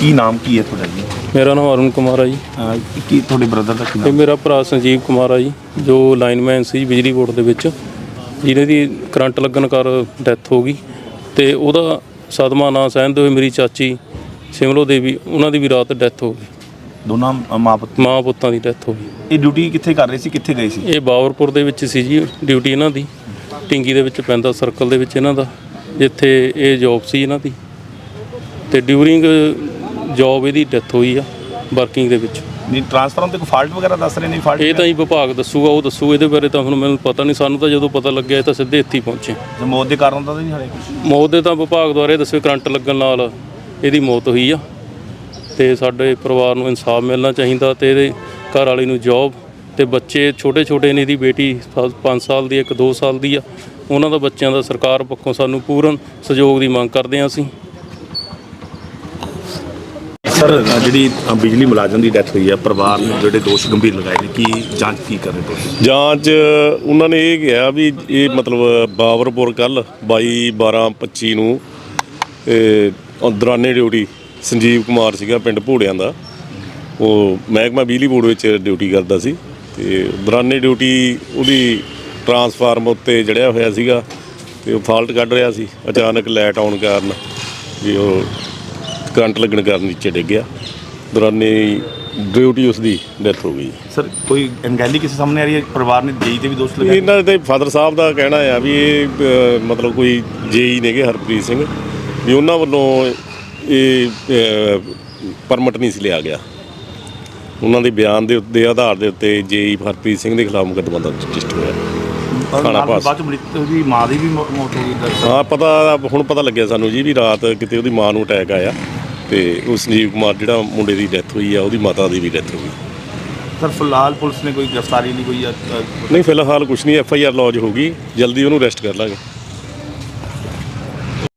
ਕੀ ਨਾਮ ਕੀ ਹੈ ਤੁਹਾਡਾ ਜੀ? ਮੇਰਾ ਨਾਮ ਅਰੁਣ ਕੁਮਾਰ ਆ ਜੀ। ਅਹ ਕੀ ਤੁਹਾਡੇ ਬ੍ਰਦਰ ਦਾ ਕੀ ਤੇ ਨਾਮ ਮੇਰਾ ਭਰਾ ਸੰਜੀਵ ਕੁਮਾਰ ਆ ਜੀ ਜੋ ਲਾਈਨਮੈਨ ਸੀ ਬਿਜਲੀ ਬੋਰਡ ਦੇ ਵਿੱਚ। ਜਿਹਨੇ ਦੀ ਕਰੰਟ ਲੱਗਣ ਕਰ ਡੈਥ ਹੋ ਗਈ। ਤੇ ਉਹਦਾ ਸਦਮਾ ਨਾ ਸਹਿੰਦੇ ਹੋਏ ਮੇਰੀ ਚਾਚੀ ਸਿਮਲੋ ਦੇਵੀ ਉਹਨਾਂ ਦੀ ਵੀ ਰਾਤ ਡੈਥ ਹੋ ਗਈ। ਦੋਨਾਂ ਅ, ਮਾਂ ਪੁੱਤ ਮਾਂ ਪੁੱਤਾਂ ਦੀ ਡੈਥ ਹੋ ਗਈ। ਇਹ ਡਿਊਟੀ ਕਿੱਥੇ ਕਰ ਰਹੇ ਸੀ ਕਿੱਥੇ ਗਏ ਸੀ? ਇਹ ਬਾਵਰਪੁਰ ਦੇ ਵਿੱਚ ਸੀ ਜੀ ਡਿਊਟੀ ਇਹਨਾਂ ਦੀ। ਟਿੰਗੀ ਦੇ ਵਿੱਚ ਪੈਂਦਾ ਸਰਕਲ ਦੇ ਵਿੱਚ ਇਹਨਾਂ ਦਾ। ਜਿੱਥੇ ਇਹ ਜੌਬ ਸੀ ਇਹਨਾਂ ਦੀ। ਤੇ ਡਿਊਰਿੰਗ ਜੌਬ ਇਹਦੀ ਡੈਥ ਹੋਈ ਆ ਵਰਕਿੰਗ ਦੇ ਵਿੱਚ। ਨਹੀਂ ਟ੍ਰਾਂਸਫਾਰਮ ਤੇ ਕੋਈ ਫਾਲਟ ਵਗੈਰਾ ਦੱਸ ਰਹੇ ਨੇ ਫਾਲਟ ਇਹ ਤਾਂ ਹੀ ਵਿਭਾਗ ਦੱਸੂਗਾ ਉਹ ਦੱਸੂ ਇਹਦੇ ਬਾਰੇ ਤਾਂ ਹੁਣ ਮੈਨੂੰ ਪਤਾ ਨਹੀਂ ਸਾਨੂੰ ਤਾਂ ਜਦੋਂ ਪਤਾ ਲੱਗਿਆ ਇਹ ਤਾਂ ਸਿੱਧੇ ਇੱਥੇ ਹੀ ਪਹੁੰਚੇ। ਮੌਤ ਦੇ ਕਾਰਨ ਤਾਂ ਨਹੀਂ ਹਾਲੇ ਮੌਤ ਦੇ ਤਾਂ ਵਿਭਾਗ ਦੁਆਰੇ ਦੱਸਿਓ ਕਰੰਟ ਲੱਗਣ ਨਾਲ ਇਹਦੀ ਮੌਤ ਹੋਈ ਆ। ਤੇ ਸਾਡੇ ਪਰਿਵਾਰ ਨੂੰ ਇਨਸਾਫ ਮਿਲਣਾ ਚਾਹੀਦਾ ਤੇ ਇਹਦੇ ਘਰ ਵਾਲੀ ਨੂੰ ਜੌਬ ਤੇ ਬੱਚੇ ਛੋਟੇ ਛੋਟੇ ਨੇ ਇਹਦੀ ਬੇਟੀ 5 ਸਾਲ ਦੀ ਇੱਕ 2 ਸਾਲ ਦੀ ਆ। ਉਹਨਾਂ ਦਾ ਬੱਚਿਆਂ ਦਾ ਸਰਕਾਰ ਪੱਖੋਂ ਸਾਨੂੰ ਪੂਰਨ ਸਹਿਯੋਗ ਦੀ ਮੰਗ ਕਰਦੇ ਹਾਂ ਅਸੀਂ। ਸਰ ਜਿਹੜੀ ਬਿਜਲੀ ਮੁਲਾਜ਼ਮ ਦੀ ਡੈਥ ਹੋਈ ਹੈ ਪਰਿਵਾਰ ਨੇ ਜਿਹੜੇ ਦੋਸ਼ ਗੰਭੀਰ ਲਗਾਏ ਨੇ, ਕੀ ਜਾਂਚ ਕੀ ਕਰ ਰਹੇ ਤੁਸੀਂ? ਜਾਂਚ, ਉਹਨਾਂ ਨੇ ਇਹ ਕਿਹਾ ਵੀ ਇਹ ਮਤਲਬ ਬਾਵਰਪੁਰ ਕੱਲ 22 12 25 ਨੂੰ, ਇਹ ਦੌਰਾਨੇ ਡਿਊਟੀ ਸੰਜੀਵ ਕੁਮਾਰ ਸੀਗਾ ਪਿੰਡ ਭੋੜਿਆਂ ਦਾ। ਉਹ ਮਹਿਕਮਾ ਬਿਜਲੀ ਬੋਰਡ ਵਿੱਚ ਡਿਊਟੀ ਕਰਦਾ ਸੀ ਤੇ ਦੌਰਾਨੇ ਡਿਊਟੀ ਉਹਦੀ ਟਰਾਂਸਫਾਰਮ ਉੱਤੇ ਜੜਿਆ ਹੋਇਆ ਸੀਗਾ ਤੇ ਉਹ ਫਾਲਟ ਕੱਢ ਰਿਹਾ ਸੀ, ਅਚਾਨਕ ਲਾਈਟ ਆਉਣ ਕਾਰਨ, ਵੀ ਉਹ ਕਰੰਟ ਲੱਗਣ ਕਾਰਨ ਨੀਚੇ ਡਿੱਗ ਗਿਆ। ਦੌਰਾਨੇ ਡਿਊਟੀ ਉਸ ਦੀ ਡੈਥ ਹੋ ਗਈ। ਸਰ ਕੋਈ ਅਣਗਹਿਲੀ ਕਿਸੇ ਸਾਹਮਣੇ ਆ ਰਹੀ ਹੈ? ਪਰਿਵਾਰ ਨੇ ਜੇਈ ਤੇ ਵੀ ਦੋਸ਼ ਲਗਾਏ? ਇਹਨਾਂ ਦੇ ਫਾਦਰ ਸਾਹਿਬ ਦਾ ਕਹਿਣਾ ਆ ਵੀ ਇਹ ਅ, ਮਤਲਬ ਕੋਈ ਜੇਈ ਨੇਗੇ ਹਰਪ੍ਰੀਤ ਸਿੰਘ ਵੀ ਉਹਨਾਂ ਵੱਲੋਂ ਇਹ ਪਰਮਿਟ ਨਹੀਂ ਸੀ ਲਿਆ ਗਿਆ। ਉਹਨਾਂ ਦੇ ਬਿਆਨ ਦੇ ਉੱਤੇ ਆਧਾਰ ਦੇ ਉੱਤੇ ਜੇਈ ਹਰਪ੍ਰੀਤ ਸਿੰਘ ਦੇ ਖਿਲਾਫ ਮੁਕੱਦਮਾ ਦਰਜ ਰਜਿਸਟਰ ਹੋਇਆ। ਨਾਲ ਪਾਸ। ਬਾਅਦ ਚ ਮ੍ਰਿਤਕ ਦੀ ਮਾਂ ਦੀ ਵੀ ਮੌ- ਮੌਤ ਹੋ ਗਈ ਦਰਅਸਲ। ਹਾਂ? ਪਤਾ ਹੁਣ ਪਤਾ ਲੱਗਿਆ ਸਾਨੂੰ ਜੀ ਵੀ ਰਾਤ ਕਿਤੇ ਉਹਦੀ ਮਾਂ ਨੂੰ ਅਟੈਕ ਆਇਆ। ਤੇ ਉਹ ਸੰਜੀਵ ਕੁਮਾਰ ਜਿਹੜਾ ਮੁੰਡੇ ਦੀ ਡੈਥ ਹੋਈ ਆ ਉਹਦੀ ਮਾਤਾ ਦੀ ਵੀ ਡੈਥ ਹੋ ਗਈ। ਸਰ ਫਿਲਹਾਲ ਪੁਲਿਸ ਨੇ ਕੋਈ ਗ੍ਰਿਫਤਾਰੀ ਨਹੀਂ ਕੋਈ ਅ, ਅ, ਨਹੀਂ ਫਿਲਹਾਲ ਕੁਝ ਨਹੀਂ ਐਫ ਆਈ ਆਰ ਲੌਜ ਹੋ ਗਈ। ਜਲਦੀ ਉਹਨੂੰ ਅਰੈਸਟ ਕਰ ਲਾਂਗੇ।